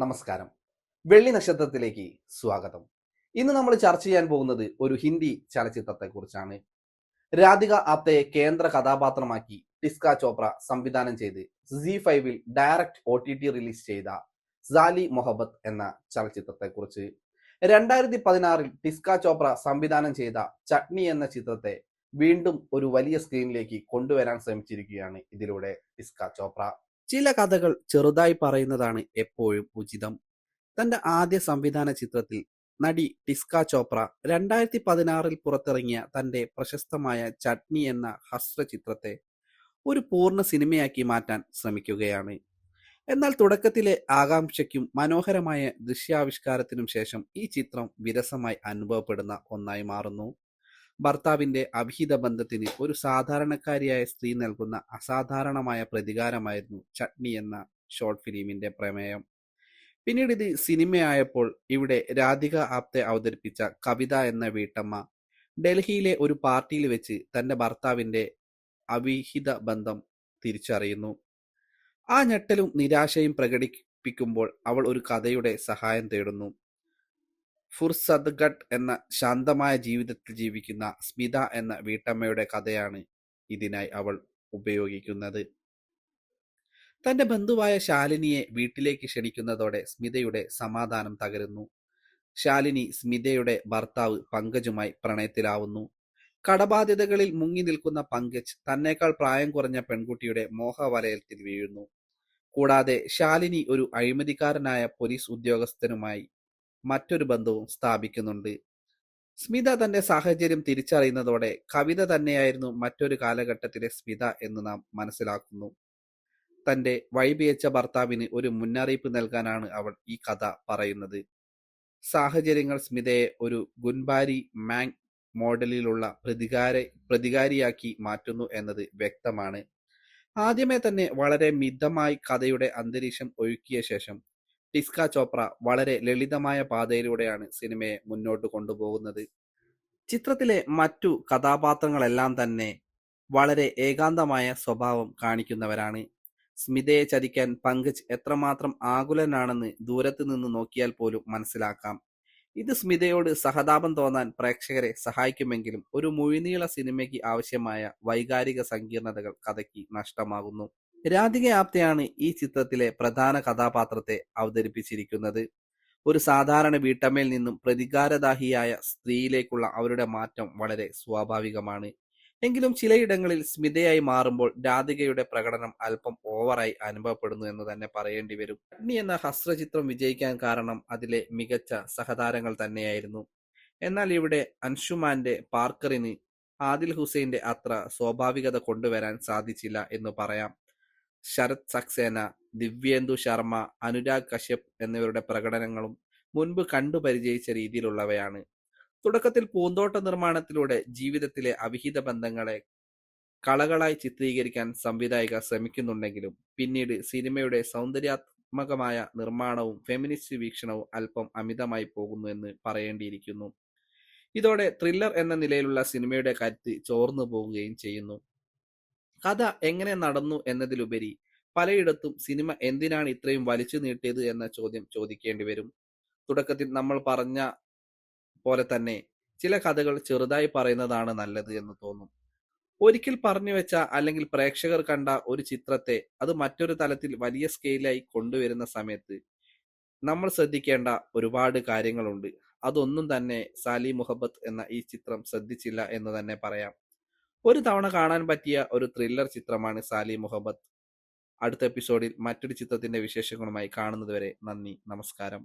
നമസ്കാരം. വെള്ളി നക്ഷത്രത്തിലേക്ക് സ്വാഗതം. ഇന്ന് നമ്മൾ ചർച്ച ചെയ്യാൻ പോകുന്നത് ഒരു ഹിന്ദി ചലച്ചിത്രത്തെ കുറിച്ചാണ് രാധിക ആപ്തയെ കേന്ദ്ര കഥാപാത്രമാക്കി ടിസ്ക ചോപ്ര സംവിധാനം ചെയ്ത് സി ഫൈവിൽ direct O T T release ചെയ്ത സാലി മൊഹബത്ത് എന്ന ചലച്ചിത്രത്തെ കുറിച്ച് രണ്ടായിരത്തി പതിനാറിൽ ടിസ്ക ചോപ്ര സംവിധാനം ചെയ്ത ചട്നി എന്ന ചിത്രത്തെ വീണ്ടും ഒരു വലിയ സ്ക്രീനിലേക്ക് കൊണ്ടുവരാൻ ശ്രമിച്ചിരിക്കുകയാണ് ഇതിലൂടെ ടിസ്ക ചോപ്ര. ചില കഥകൾ ചെറുതായി പറയുന്നതാണ് എപ്പോഴും ഉചിതം. തന്റെ ആദ്യ സംവിധാന ചിത്രത്തിൽ നടി ടിസ്ക ചോപ്ര രണ്ടായിരത്തി പതിനാറിൽ പുറത്തിറങ്ങിയ തന്റെ പ്രശസ്തമായ ചട്നി എന്ന ഹസ്ര ചിത്രത്തെ ഒരു പൂർണ സിനിമയാക്കി മാറ്റാൻ ശ്രമിക്കുകയാണ്. എന്നാൽ തുടക്കത്തിലെ ആകാംക്ഷയ്ക്കും മനോഹരമായ ദൃശ്യാവിഷ്കാരത്തിനും ശേഷം ഈ ചിത്രം വിരസമായി അനുഭവപ്പെടുന്ന ഒന്നായി മാറുന്നു. ഭർത്താവിന്റെ അവിഹിത ബന്ധത്തിന് ഒരു സാധാരണക്കാരിയായ സ്ത്രീ നൽകുന്ന അസാധാരണമായ പ്രതികാരമായിരുന്നു ചട്നി എന്ന ഷോർട്ട് ഫിലിമിന്റെ പ്രമേയം. പിന്നീട് ഇത് സിനിമയായപ്പോൾ ഇവിടെ രാധിക ആപ്തെ അവതരിപ്പിച്ച കവിത എന്ന വീട്ടമ്മ ഡൽഹിയിലെ ഒരു പാർട്ടിയിൽ വെച്ച് തന്റെ ഭർത്താവിന്റെ അവിഹിത ബന്ധം തിരിച്ചറിയുന്നു. ആ ഞെട്ടലും നിരാശയും പ്രകടിപ്പിക്കുമ്പോൾ അവൾ ഒരു കഥയുടെ സഹായം തേടുന്നു. ഫുർസദ്ഗഡ് എന്ന ശാന്തമായ ജീവിതത്തിൽ ജീവിക്കുന്ന സ്മിത എന്ന വീട്ടമ്മയുടെ കഥയാണ് ഇതിനായി അവൾ ഉപയോഗിക്കുന്നത്. തന്റെ ബന്ധുവായ ശാലിനിയെ വീട്ടിലേക്ക് ക്ഷണിക്കുന്നതോടെ സ്മിതയുടെ സമാധാനം തകരുന്നു. ശാലിനി സ്മിതയുടെ ഭർത്താവ് പങ്കജുമായി പ്രണയത്തിലാവുന്നു. കടബാധ്യതകളിൽ മുങ്ങി നിൽക്കുന്ന പങ്കജ് തന്നേക്കാൾ പ്രായം കുറഞ്ഞ പെൺകുട്ടിയുടെ മോഹവലയത്തിൽ വീഴുന്നു. കൂടാതെ ശാലിനി ഒരു അഴിമതിക്കാരനായ പോലീസ് ഉദ്യോഗസ്ഥനുമായി മറ്റൊരു ബന്ധവും സ്ഥാപിക്കുന്നുണ്ട്. സ്മിത തന്റെ സാഹചര്യം തിരിച്ചറിയുന്നതോടെ കവിത തന്നെയായിരുന്നു മറ്റൊരു കാലഘട്ടത്തിലെ സ്മിത എന്ന് നാം മനസ്സിലാക്കുന്നു. തന്റെ വഴിപിയച്ച ഭർത്താവിന് ഒരു മുന്നറിയിപ്പ് നൽകാനാണ് അവൾ ഈ കഥ പറയുന്നത്. സാഹചര്യങ്ങൾ സ്മിതയെ ഒരു ഗുൻബാരി മാങ് മോഡലിലുള്ള പ്രതികാര പ്രതികാരിയാക്കി മാറ്റുന്നു എന്നത് വ്യക്തമാണ്. ആദ്യമേ തന്നെ വളരെ മിതമായി കഥയുടെ അന്തരീക്ഷം ഒഴുക്കിയ ശേഷം ടിസ്ക ചോപ്ര വളരെ ലളിതമായ പാതയിലൂടെയാണ് സിനിമയെ മുന്നോട്ട് കൊണ്ടുപോകുന്നത്. ചിത്രത്തിലെ മറ്റു കഥാപാത്രങ്ങളെല്ലാം തന്നെ വളരെ ഏകാന്തമായ സ്വഭാവം കാണിക്കുന്നവരാണ്. സ്മിതയെ ചതിക്കാൻ പങ്കജ് എത്രമാത്രം ആകുലനാണെന്ന് ദൂരത്ത് നിന്ന് നോക്കിയാൽ പോലും മനസ്സിലാക്കാം. ഇത് സ്മിതയോട് സഹതാപം തോന്നാൻ പ്രേക്ഷകരെ സഹായിക്കുമെങ്കിലും ഒരു മുഴുനീള സിനിമയ്ക്ക് ആവശ്യമായ വൈകാരിക സങ്കീർണതകൾ കഥയ്ക്ക് നഷ്ടമാകുന്നു. രാധിക ആപ്തയാണ് ഈ ചിത്രത്തിലെ പ്രധാന കഥാപാത്രത്തെ അവതരിപ്പിച്ചിരിക്കുന്നത്. ഒരു സാധാരണ വീട്ടമ്മയിൽ നിന്നും പ്രതികാരദാഹിയായ സ്ത്രീയിലേക്കുള്ള അവരുടെ മാറ്റം വളരെ സ്വാഭാവികമാണ്. എങ്കിലും ചിലയിടങ്ങളിൽ സ്മിതയായി മാറുമ്പോൾ രാധികയുടെ പ്രകടനം അല്പം ഓവറായി അനുഭവപ്പെടുന്നു എന്ന് തന്നെ പറയേണ്ടി വരും. അഗ്നി എന്ന ഹസ്രചിത്രം വിജയിക്കാൻ കാരണം അതിലെ മികച്ച സഹതാരങ്ങൾ തന്നെയായിരുന്നു. എന്നാൽ ഇവിടെ അൻഷുമാന്റെ പാർക്കറിന് ആദിൽ ഹുസൈന്റെ അത്ര സ്വാഭാവികത കൊണ്ടുവരാൻ സാധിച്ചില്ല എന്ന് പറയാം. ശരത് സക്സേന ദിവ്യേന്ദു ശർമ്മ അനുരാഗ് കശ്യപ് എന്നിവരുടെ പ്രകടനങ്ങളും മുൻപ് കണ്ടു പരിചയിച്ച രീതിയിലുള്ളവയാണ്. തുടക്കത്തിൽ പൂന്തോട്ട നിർമ്മാണത്തിലൂടെ ജീവിതത്തിലെ അവിഹിത ബന്ധങ്ങളെ കളകളായി ചിത്രീകരിക്കാൻ സംവിധായിക ശ്രമിക്കുന്നുണ്ടെങ്കിലും പിന്നീട് സിനിമയുടെ സൗന്ദര്യാത്മകമായ നിർമ്മാണവും ഫെമിനിസ്റ്റ് വീക്ഷണവും അല്പം അമിതമായി പോകുന്നു എന്ന് പറയേണ്ടിയിരിക്കുന്നു. ഇതോടെ ത്രില്ലർ എന്ന നിലയിലുള്ള സിനിമയുടെ കരുത്ത് ചോർന്നു പോവുകയും ചെയ്യുന്നു. കഥ എങ്ങനെ നടന്നു എന്നതിലുപരി പലയിടത്തും സിനിമ എന്തിനാണ് ഇത്രയും വലിച്ചു നീട്ടിയത് എന്ന ചോദ്യം ചോദിക്കേണ്ടി വരും. തുടക്കത്തിൽ നമ്മൾ പറഞ്ഞ പോലെ തന്നെ ചില കഥകൾ ചെറുതായി പറയുന്നതാണ് നല്ലത് എന്ന് തോന്നും. ഒരിക്കൽ പറഞ്ഞു വെച്ച അല്ലെങ്കിൽ പ്രേക്ഷകർ കണ്ട ഒരു ചിത്രത്തെ അത് മറ്റൊരു തലത്തിൽ വലിയ സ്കെയിലായി കൊണ്ടുവരുന്ന സമയത്ത് നമ്മൾ ശ്രദ്ധിക്കേണ്ട ഒരുപാട് കാര്യങ്ങളുണ്ട്. അതൊന്നും തന്നെ സാലി മുഹബത്ത് എന്ന ഈ ചിത്രം ശ്രദ്ധിച്ചില്ല എന്ന് തന്നെ പറയാം. ഒരു തവണ കാണാൻ പറ്റിയ ഒരു ത്രില്ലർ ചിത്രമാണ് സാലി മുഹബത്ത്. അടുത്ത എപ്പിസോഡിൽ മറ്റൊരു ചിത്രത്തിന്റെ വിശേഷങ്ങളുമായി കാണുന്നതുവരെ നന്ദി നമസ്കാരം.